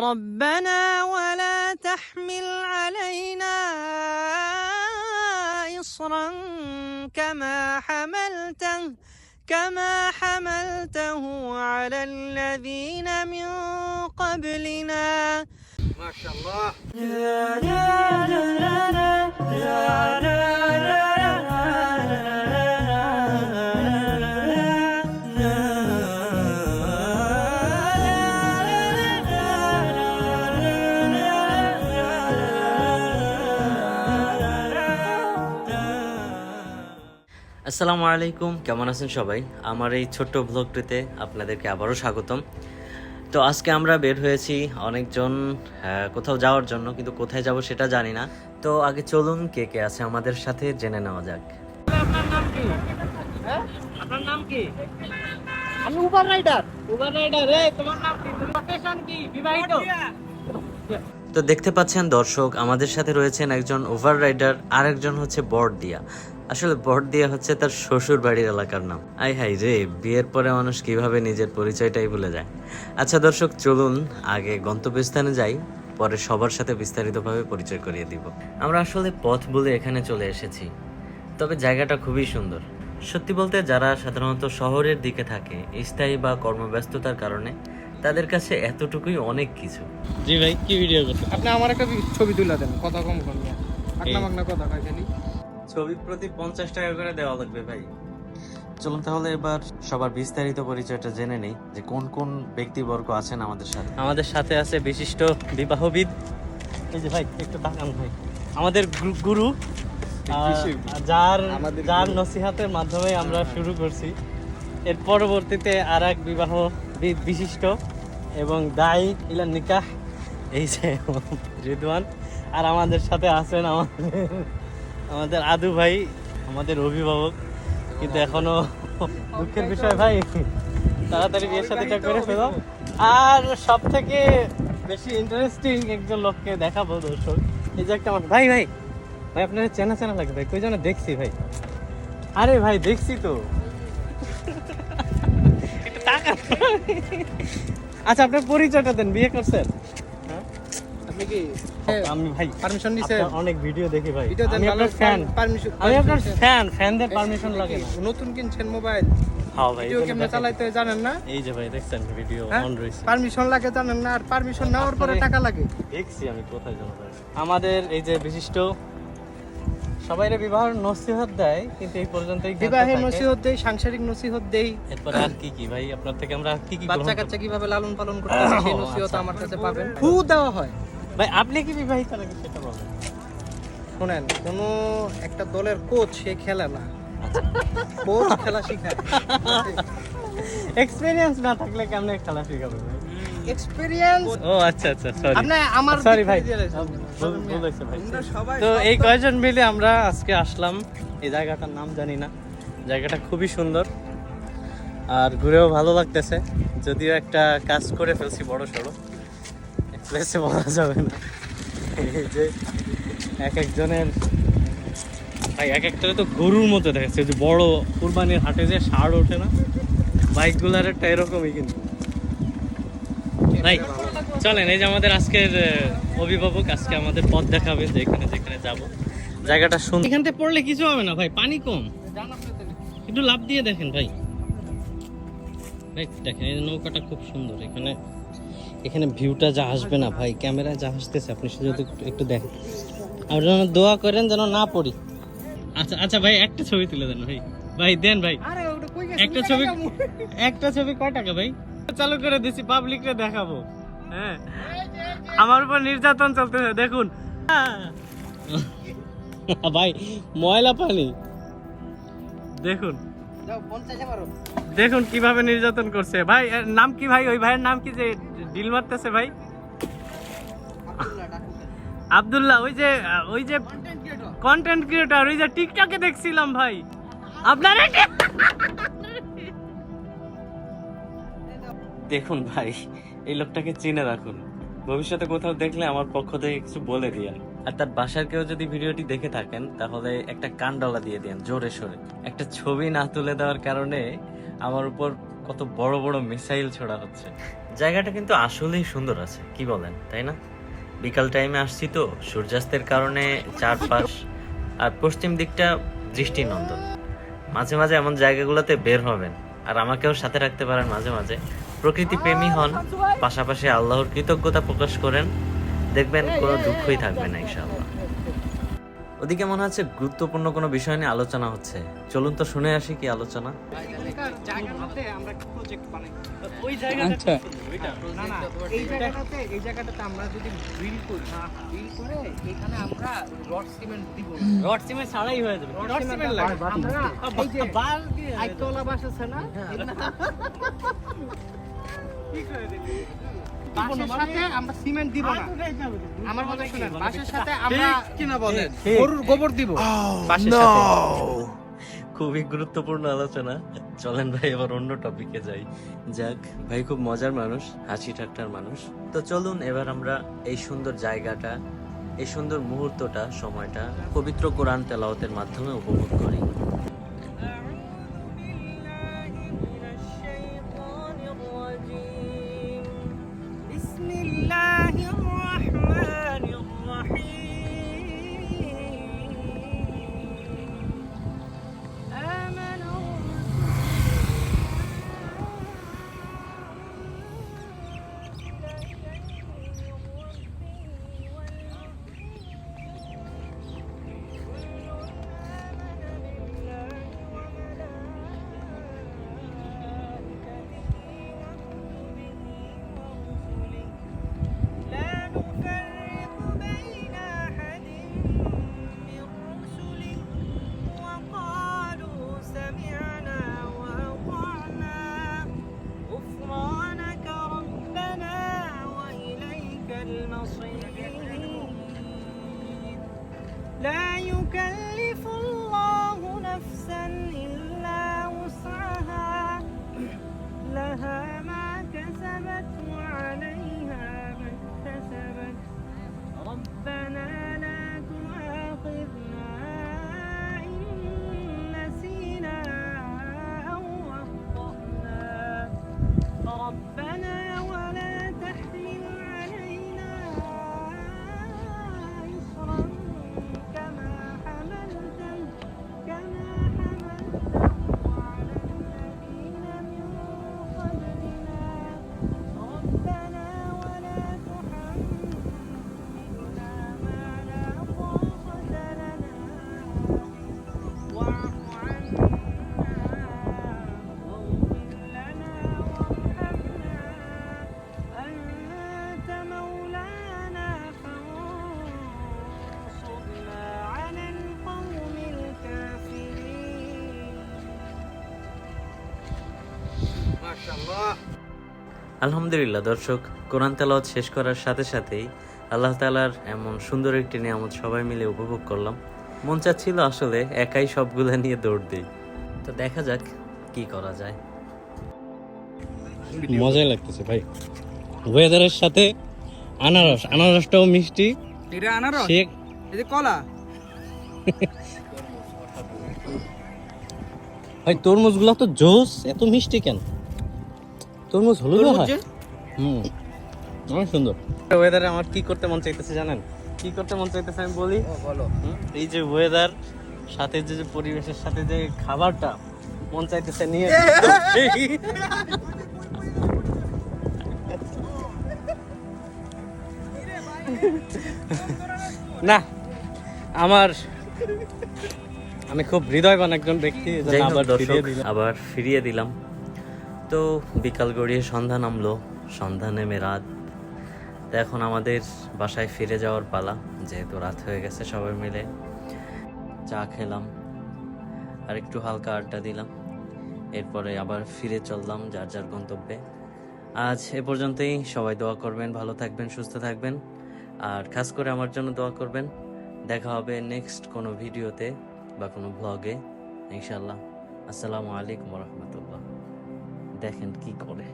ربنا ولا تحمل علينا إصرا كما حملته كما حملته على الذين من قبلنا. ما شاء الله. আসসালামু আলাইকুম কেমন আছেন সবাই? আমার এই ছোট্ট ব্লগটিতে আপনাদেরকে আবারও স্বাগতম। তো আজকে আমরা বের হয়েছি অনেকজন কোথাও যাওয়ার জন্য কিন্তু কোথায় যাব সেটা জানি না। তো আগে চলুন কে কে আছে আমাদের সাথে জেনে নেওয়া যাক। আপনার নাম কি? হ্যাঁ? আপনার নাম কি? আমি উবার রাইডার উবার রাইডার রে তোমার নাম কি? তোমার লোকেশন কি? বিবাহিত? তো দেখতে পাচ্ছেন দর্শক আমাদের সাথে রয়েছেন একজন ওভার রাইডার আর একজন হচ্ছে বড়দিয়া আসলে বড়দিয়া হচ্ছে তার শ্বশুর বাড়ির এলাকার নাম। আই হাই রে বিয়ের পরে মানুষ কীভাবে নিজের পরিচয়টাই ভুলে যায়। আচ্ছা দর্শক চলুন আগে গন্তব্যস্থানে যাই পরে সবার সাথে বিস্তারিতভাবে পরিচয় করিয়ে দিব। আমরা আসলে পথ বলে এখানে চলে এসেছি তবে জায়গাটা খুবই সুন্দর। সত্যি বলতে যারা সাধারণত শহরের দিকে থাকে স্থায়ী বা কর্মব্যস্ততার কারণে তাদের কাছে এতটুকুই অনেক কিছু। জি ভাই কি ভিডিও করতে আপনি আমার একটা ছবি তুলে দেন কথা কম কম আকনা মাকনা কথা কয় খালি। ছবি প্রতি পঞ্চাশ টাকা করে দেওয়া লাগবে ভাই। চলুন তাহলে এবার সবার বিস্তারিত পরিচয়টা জেনে নেই যে কোন কোন ব্যক্তিবর্গ আছেন আমাদের সাথে। আমাদের সাথে আছে বিশিষ্ট বিবাহবিদ। এই যে ভাই একটু তাকান ভাই। আমাদের গুরু যার আমাদের যার নসিহাতের মাধ্যমে আমরা শুরু করছি। এর পরবর্তীতে আর এক বিবাহ বিশিষ্ট এবং দায়ী ইলা নিকাহ। এই যে রিদওয়ান। আর আমাদের সাথে আছেন আমাদের আমাদের আদু ভাই, আমাদের অভিভাবক, কিন্তু এখনও দুঃখের বিষয় ভাই, তাড়াতাড়ি বিয়ের সাথেটা করে ফেলো। আর সব থেকে বেশি ইন্টারেস্টিং একজন লোককে দেখাবো দর্শক, এই যে একটা আমার ভাই ভাই ভাই, আপনার চেনা চেনা লাগে ভাই কই যেন দেখছি ভাই? আরে ভাই, দেখছি তো। আচ্ছা আপনার পরিচয়টা দেন, বিয়ে করছেন। হ্যাঁ? আপনি কি আমি ভাই পারমিশন নিছেন অনেক ভিডিও দেখি ভাই। আমি আপনার ফ্যান পারমিশন আমি আপনার ফ্যান ফ্যানদের পারমিশন লাগে না। নতুন কিনছেন মোবাইল হ্যাঁ ভাই ভিডিও এগুলো চালাইতে জানেন না? এই যে ভাই দেখছেন ভিডিও? অন রয়েছে। পারমিশন লাগে জানেন না আর পারমিশন নেওয়ার পরে টাকা লাগে। দেখছি আমি কোথায় যেন ভাই। আমাদের এই যে বিশিষ্ট সবাইরে বিবাহের নসিহত দেয় কিন্তু এই পর্যন্তই জ্ঞাত বিবাহের। নসিহত দেই সাংসারিক নসিহত দেই। এরপরে আর কি কি ভাই? আপনার থেকে আমরা কি কি বাচ্চা কাচ্চা কীভাবে লালন পালন করতে সেই নসিহত আচ্ছা। আমার কাছে পাবেন। ফু দেওয়া হয়। ভাই আপনি কি বিবাহিত নাকি সেটা বলেন। শোনেন কোনো একটা দলের কোচ সে খেলে না। আচ্ছা। কোচ খেলা শিখায়। এক্সপেরিয়েন্স না থাকলে কেমনে খেলা শিখাবে ভাই? এক্সপেরিয়েন্স ও আচ্ছা আচ্ছা সরি আপনি আমার সরি ভাই তো এই কয়জন মিলে আমরা আজকে আসলাম? এই জায়গাটার নাম জানি না। জায়গাটা খুবই সুন্দর। আর ঘুরেও ভালো লাগতেছে। যদিও একটা কাজ করে ফেলছি বড় সড়ো প্লেসে বলা যাবে না। এই যে এক একজনের ভাই, এক একটা তো গরুর মতো দেখাচ্ছে। যে বড় কুরবানির হাটে যে ষাঁড় ওঠে না বাইকগুলার একটা এরকমই কিন্তু। ভাই, চলেন, এই যে আমাদের আজকের অভিভাবক আজকে আমাদের পথ দেখাবে যে এখানে যেখানে যাব। জায়গাটা সুন্দর এখান থেকে পড়লে কিছু হবে না, ভাই, পানি কম। একটু লাভ দিয়ে দেখেন, ভাই। ভাই দেখেন এই নৌকাটা খুব সুন্দর। এখানে এখানে ভিউটা যা আসবে না ভাই ক্যামেরায় যা আসতেছে আপনি শুধু একটু- একটু দেখেন। আপনারা যেন দোয়া করেন যেন না পড়ি। আচ্ছা আচ্ছা ভাই একটা ছবি তুলে দেন ভাই। ভাই দেন ভাই। আরে ওটা কই গেছে? একটা ছবি একটা ছবি কয় টাকা ভাই? চালু করে দিছি পাবলিকরে দেখাবো। হ্যাঁ। আমার উপর নির্যাতন চলতেছে দেখুন। ভাই ময়লা পানি। দেখুন। যাও 50 বারো দেখুন কীভাবে নির্যাতন করছে। ভাই এর নাম কি ভাই? ওই ভাইয়ের নাম কি যে ডিল মারতেছে ভাই? আবদুল্লাহ ওই যে ওই যে কন্টেন্ট ক্রিয়েটর ওই যে টিকটকে দেখছিলাম ভাই। আপনার দেখুন ভাই এই লোকটাকে চিনে রাখুন। ভবিষ্যতে কোথাও দেখলে আমার পক্ষ থেকে কিছু বলে দিয়া আর তার বাসার কেউ যদি ভিডিওটি দেখে থাকেন, তাহলে একটা কান্ডলা দিয়ে দেন, জোরে সোরে। একটা ছবি না তুলে দেওয়ার কারণে আমার উপর কত বড় বড় মিসাইল ছোড়া হচ্ছে। জায়গাটা কিন্তু আসলেই সুন্দর আছে, কি বলেন, তাই না? বিকাল টাইমে আসছি তো, সূর্যাস্তের কারণে চারপাশ আর পশ্চিম দিকটা দৃষ্টিনন্দন। মাঝে মাঝে এমন জায়গাগুলোতে বের হবেন, আর আমাকেও সাথে রাখতে পারেন মাঝে মাঝে। প্রকৃতি প্রেমী হন, পাশাপাশি আল্লাহর কৃতজ্ঞতা প্রকাশ করেন দেখবেন কোনো দুঃখই থাকবে না ইনশাআল্লাহ। ওদিকে মনে হচ্ছে গুরুত্বপূর্ণ কোনো বিষয় নিয়ে আলোচনা হচ্ছে। চলুন তো শুনে আসি কি আলোচনা। জায়গাটাতে সাথে আমরা সিমেন্ট দিব না। আমার কথা শুনেন সাথে আমরা কিনা বলেন? গরুর গোবর দিব? সাথে। খুবই গুরুত্বপূর্ণ আলোচনা। চলেন ভাই এবার অন্য টপিকে যাই। যাক ভাই খুব মজার মানুষ হাসি ঠাট্টার মানুষ। তো চলুন এবার আমরা এই সুন্দর জায়গাটা এই সুন্দর মুহূর্তটা সময়টা পবিত্র কোরআন তেলাওতের মাধ্যমে উপভোগ করি। المصير. لا يكلف الله نفسا إلا وسعها. لها আলহামদুলিল্লাহ দর্শক কোরআন তেলাওয়াত শেষ করার সাথে সাথেই আল্লাহ তালার এমন সুন্দর একটি নিয়ামত সবাই মিলে উপভোগ করলাম। মন চাচ্ছিল আসলে একাই সবগুলো নিয়ে দৌড় দিই। তো দেখা যাক কি করা যায়। মজাই লাগতেছে ভাই। ওয়েদারের সাথে আনারস আনারসটাও মিষ্টি। এটা আনারস? এই যে কলা? ভাই তরমুজগুলো তো জোস এত মিষ্টি কেন? তরমুজ হলুদ হয়। হুম। অনেক সুন্দর। ওয়েদারে আমার কি করতে মন চাইতেছে জানেন? কি করতে মন চাইতেছে আমি বলি? বলো। এই যে ওয়েদার সাথে যে যে পরিবেশের সাথে যে খাবারটা মন চাইতেছে নিয়ে। না আমার আমি খুব হৃদয়বান একজন ব্যক্তি। আবার ফিরিয়ে দিলাম। তো বিকাল গড়িয়ে সন্ধ্যা নামলো। সন্ধ্যা নেমে রাত। তো এখন আমাদের বাসায় ফিরে যাওয়ার পালা, যেহেতু রাত হয়ে গেছে সবাই মিলে। চা খেলাম, আর একটু হালকা আড্ডা দিলাম। এরপরে আবার ফিরে চললাম যার যার গন্তব্যে। আজ এ পর্যন্তই। সবাই দোয়া করবেন, ভালো থাকবেন, সুস্থ থাকবেন। আর খাস করে আমার জন্য দোয়া করবেন। দেখা হবে নেক্সট কোনো ভিডিওতে বা কোনো ব্লগে ইনশাল্লাহ আসসালামু আলাইকুম রহমতুল্লাহ। দেখেন কি করে